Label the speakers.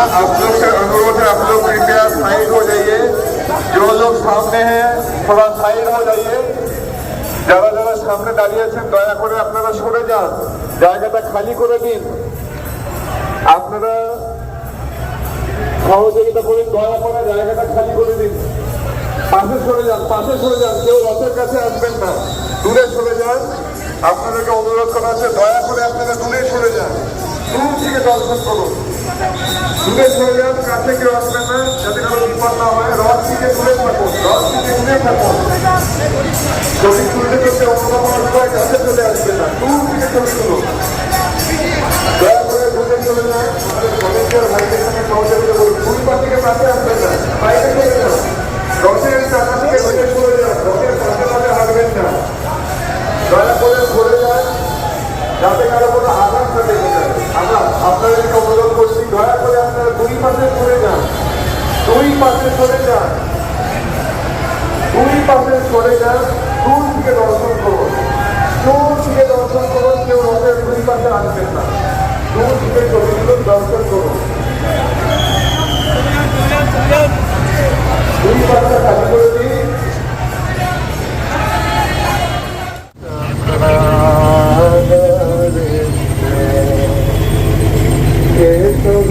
Speaker 1: आप लोग से अनुरोध है आप लोग कृपया साइड हो जाइए। जो लोग सामने हैं, थोड़ा সাইড हो जाइए। যারা যারা সামনে দাঁড়িয়ে আছেন দয়া করে আপনারা সরে যান। জায়গাটা খালি করে দিন। আপনারা সহযোগিতা করুন দয়া করে জায়গাটা খালি করে দিন। পাশে সরে যান, পাশে সরে যান। কেউ রথের কাছে আসবেন না। দূরে সরে যান। আপনাদেরকে অনুরোধ করা হচ্ছে, দয়া করে আপনারা দূরে সরে যান। দূর থেকে দর্শন করুন। দূরে সরে যান কাছে কেউ আসবেন না যাতে কোনো বিপদ না। হয় করে করে কারও যায়। পাবেন করে না দূর থেকে দর্শন করুন দূর থেকে দর্শন করুন কেউ রথের দুই পাশে আসবেন না। দূর থেকে ছবিগুলো দর্শন করুন দুই পাশটা খালি করে দিই। কেশব